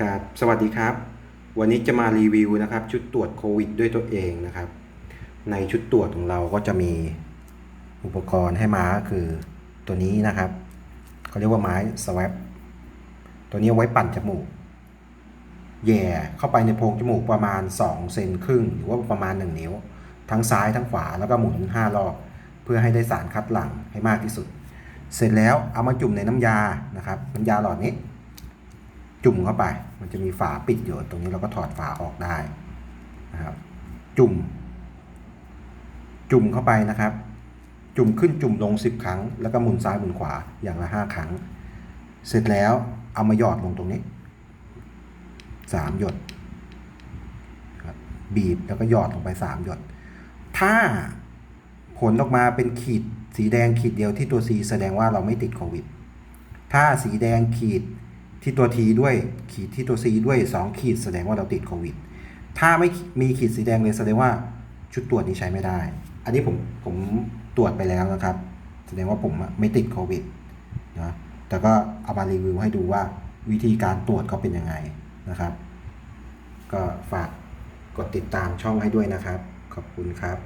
ครับสวัสดีครับ วันนี้จะมารีวิวนะครับ ชุดตรวจโควิด ด้วยตัวเองนะครับ ในชุดตรวจของเราก็จะมีอุปกรณ์ให้มาคือตัวนี้นะครับเขาเรียกว่าไม้สว a ปตัวนี้เอาไว้ปั่นจมูกแย่เข้าไปในโพรงจมูกประมาณ 2 เซนครึ่ง หรือว่าประมาณ 1 นิ้ว ทั้งซ้ายทั้งขวาแล้วก็หมุน 5 รอบ เพื่อให้ได้สารคัดหลั่งให้มากที่สุด เสร็จแล้วเอามาจุ่มในน้ำยานะครับ น้ำยาหลอดนี้ จุ่มเข้าไป มันจะมีฝาปิดอยู่ตรงนี้เราก็ถอดฝาออกได้นะครับ จุ่ม จุ่มเข้าไปนะครับ จุ่มขึ้นจุ่มลง 10 ครั้ง แล้วก็หมุนซ้ายหมุนขวาอย่างละ 5 ครั้ง เสร็จแล้วเอามาหยอดลงตรงนี้ 3 หยดบบีบแล้วก็หยอดลงไป 3 หยด ถ้าผลออกมาเป็นขีดสีแดงขีดเดียวที่ตัว C แสดงว่าเราไม่ติดโควิด ถ้าสีแดงขีด ที่ตัว T ด้วยขีดที่ตัว C ด้วย 2 ขีดแสดงว่าเราติดโควิด ถ้าไม่มีขีดสีแดงเลยแสดงว่าชุดตรวจนี้ใช้ไม่ได้ อันนี้ผมผมตรวจไปแล้วนะครับ แสดงว่าผมไม่ติดโควิดนะแต่ก็เอามารีวิวให้ดูว่าวิธีการตรวจเขาเป็นยังไงนะครับ ก็ฝากกดติดตามช่องให้ด้วยนะครับ ขอบคุณครับ